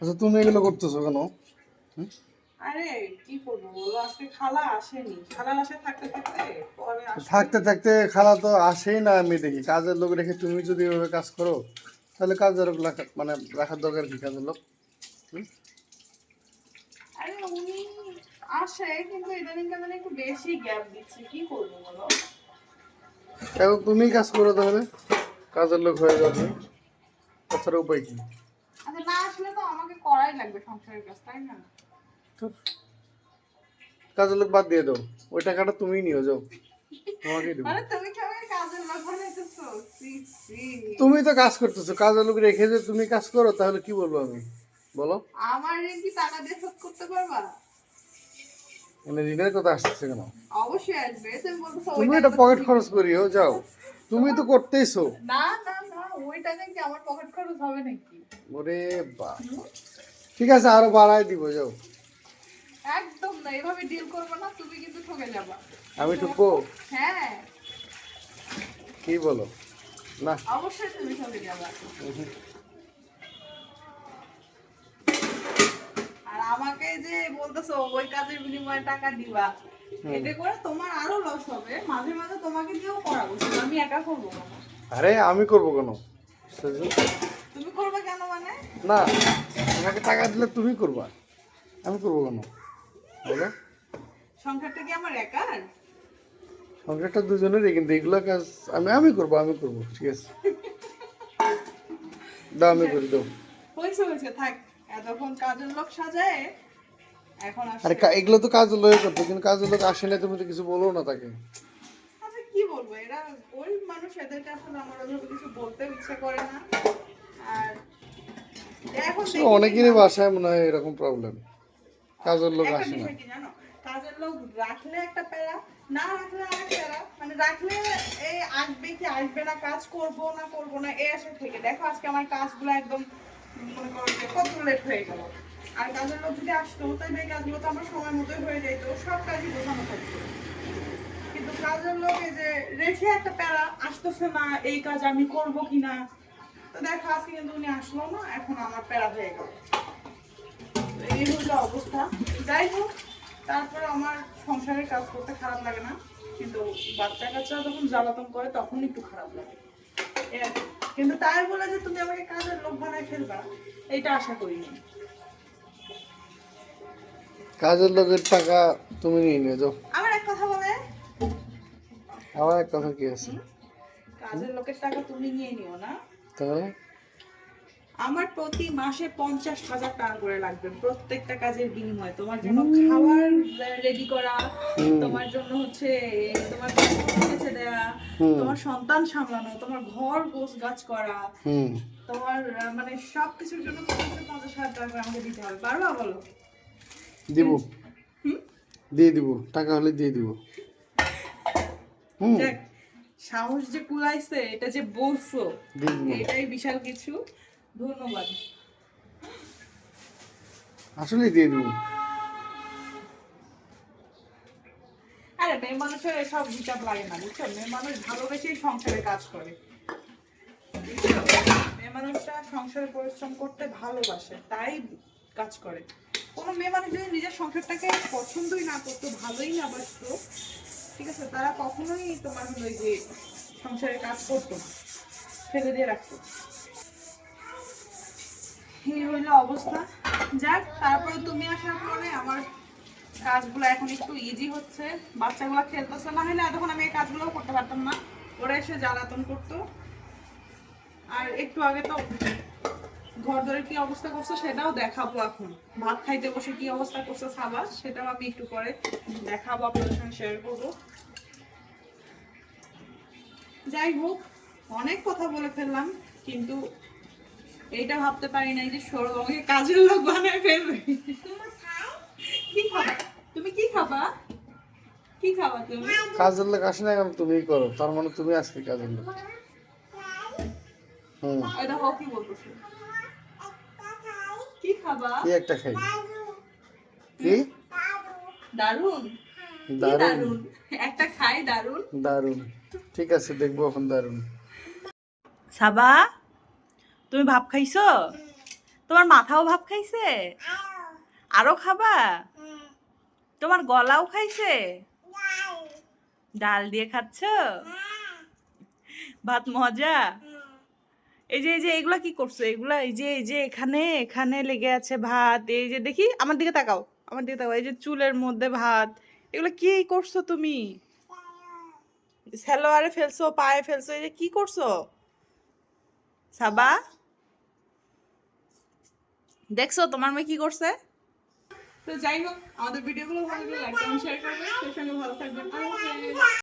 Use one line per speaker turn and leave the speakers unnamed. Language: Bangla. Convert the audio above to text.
আচ্ছা তুমি এগুলো করতেছো কেন?
আরে কি করব বলো? আজকে খালা আসেনি। খালা আসে থাকতে থাকতে
থাকতে থাকতে খালা তো আসেই না আমি দেখি। কাজের লোক রেখে তুমি যদি এভাবে কাজ করো তাহলে কাজের লোক মানে রাখার দরকার কি কাজের লোক?
আরে উনি আসে কিন্তু ইদানিং কেমন একটু বেশি গ্যাপ দিচ্ছে। কি করব বলো?
এখন তুমি কাজ করো তাহলে। কাজের লোক হয়ে যাবে। তাছাড়া উপায় কি?
আচ্ছা না আসলে তো করাই লাগবে সংসারের কাজ তাই না?
কাজের লোক বাদ দিয়ে দাও। ওই টাকাটা তুমিই নিয়ে যাও।
মানে তুমি
তো কাজ করতেছো কাজের লোক রেখে যে তুমি কাজ করো তাহলে কি বলব আমি? বলো।
আমার কি টাকা দিয়ে শোধ করতে পারবা?
মানে ঋণের কথা আসতেছে কেন?
অবশ্যই আসবে তুমি বলতেছো ওই
তুমি এটা পকেট খরচ করিও যাও। তুমি তো করতেইছো।
না না না ওই টাকা কি আমার পকেট খরচ হবে নাকি?
ওরে বাবা। ঠিক আছে আরও বাড়াই দিব যাও।
একদম না এভাবে ডিল করব না তুমি কিন্তু ঠকে যাবা।
আমি ঠুকবো?
হ্যাঁ।
কি বলো? না।
অবশ্যই তুমি ঠকে যাবা। আর আমাকে যে বলতেছো ওই কাজের বিনিময়ে টাকা দিবা এতে করে তোমার আরও লস হবে। মাঝে মাঝে তোমাকে দিয়েও করাবো আমি একা করব
আরে আমি করব কেন?
তুমি করবে কেন মানে?
না তোমাকে টাকা দিলে তুমি করবা। আমি করব কেন? বলো।
সংসারটা কি আমার একার?
সংসারটা দুজনেরই কিন্তু এগুলো কাজ আমি আমি করব আমি করব ঠিক আছে। দাও আমি করি দাও।
হয়েছে হয়েছে থাক। এতক্ষণ কাজের লোক সাজায় এখন
আরে এগুলো তো কাজের লোক করতো কিন্তু কাজের লোক আসে না তুমি তো কিছু বলো না তাকে।
বলব এরা গরিব মানুষ এদেরকে আসলে আমার ওইভাবে কিছু বলতে ইচ্ছা করে না। আর এখন
অনেকেরই বাসায় মনে হয় এরকম প্রবলেম কাজের লোক আসে না।
কাজের লোক রাখলে একটা প্যারা না রাখলে আরেক প্যারা। মানে রাখলে এই আসবে কি আসবে না কাজ করব না করব না এই আসে থেকে। দেখো আজকে আমার কাজগুলো একদম মনে করো যে কত লেট হয়ে গেল। আর কাজের লোক যদি আসতো তাহলে এই কাজগুলো তো আমার সময় মতোই হয়ে যেত সব কাজই বোঝানো থাকতো। কাজের লোক যে রেখে একটা প্যারা আসতেছে না, এই কাজ আমি করব কিনা? তো দেখো, আজকে কিন্তু উনি আসলো না, এখন আমার প্যারা হয়ে গেল। এই হলো অবস্থা। যাই হোক, তারপরে আমার সংসারের কাজ করতে খারাপ লাগে না, কিন্তু বাচ্চা কাচ্চা যখন জ্বালাতন করে, তখন একটু খারাপ লাগে। কিন্তু তাই বলে যে তুমি আমাকে কাজের লোক বানায় ফেলবা, এটা আশা করিনি।
কাজের লোকের টাকা তুমি নিয়ে নিয়ে যাও। আবার এক কথা কি আছে?
কাজের লোকের টাকা তুমি নিয়ে নিও না।
তাহলে?
আমার প্রতি মাসে পঞ্চাশ হাজার টাকা করে লাগবে প্রত্যেকটা কাজের বিনিময়ে। তোমার জন্য খাবার রেডি করা তোমার জন্য হচ্ছে তোমার কেচে দেয়া তোমার সন্তান সামলানো তোমার ঘর গোছ গাছ করা তোমার মানে সব কিছুর জন্য পঞ্চাশ হাজার টাকা আমাকে দিতে হবে। পারবা বলো?
দিব? দিয়ে দিব। টাকা হলে দিয়ে দিব।
দেখ সাহস যে কুলাইছে এটা যে বলছো এটাই বিশাল কিছু। ধন্যবাদ।
আসলে দিয়ে দিব।
আরে মেয়ে মানুষের এসব হিসাব লাগে না বুঝছ? মেয়ে মানুষ ভালোবেসেই সংসারে কাজ করে। মেয়ে মানুষরা সংসারে পরিশ্রম করতে ভালোবাসে তাই কাজ করে। কোনো মেয়ে মানুষ যদি নিজের সংসারটাকে পছন্দই না করতো ভালোই না বাসতো ঠিক আছে, তারা কখনোই তোমার হলো যে সংসারে কাজ করতো ফেলে দিয়ে রাখতো। এই হইল অবস্থা। যাক, তারপরে তুমি আসার পরে আমার কাজগুলো এখন একটু ইজি হচ্ছে। বাচ্চাগুলো খেলতেছে, না হলে এতক্ষণ আমি এই কাজগুলো করতে পারতাম না। ওরা এসে জ্বালাতন করতো। আর একটু আগে তো ঘর ধরে কি অবস্থা করছে সেটাও দেখাবো এখন। ভাত খাইতে বসে কি অবস্থা করছে সাবাস সেটাও আমি একটু পরে দেখাবো আপনাদের সঙ্গে শেয়ার করব। যাই হোক অনেক কথা বলে ফেললাম কিন্তু এইটা ভাবতে পারি নাই যে কাজের লোক বানায় ফেলবে। কি খাবা? তুমি কি খাবা? কি খাবা তুমি?
কাজের লোক আসে না কেন তুমিই করো? তার মানে তুমি আজকে কাজের লোক। হুম।
দেখো কি বলতেছে। খাবা?
কি একটা খাই? কি?
দারুণ
দারুণ
দারুণ একটা খাই দারুণ
দারুণ ঠিক আছে দেখব এখন দারুণ
সাবা তুমি ভাত খাইছো? তোমার মাথাও ভাব খাইছে? আরও খাবা? তোমার গলাও খাইছে? ডাল দিয়ে খাচ্ছ? ভাত মজা? এই যে এই যে, এগুলা কি করছ? এগুলা এই যে এই যে, এখানে এখানে লেগে আছে ভাত, এই যে, দেখি, আমার দিকে তাকাও, আমার দিকে তাকাও, এই যে, চুলের মধ্যে ভাত, এগুলো কি করছ তুমি? সালোয়ারে ফেলছো, পায়ে ফেলছো, এই যে, কি করছ? সাবা? দেখছ, তোমার মেয়ে কি করছে? তো যাই হোক, আমাদের ভিডিওগুলো ভালো লাগলে লাইক কমেন্ট শেয়ার করবেন সেই সঙ্গে ভালো থাকবেন।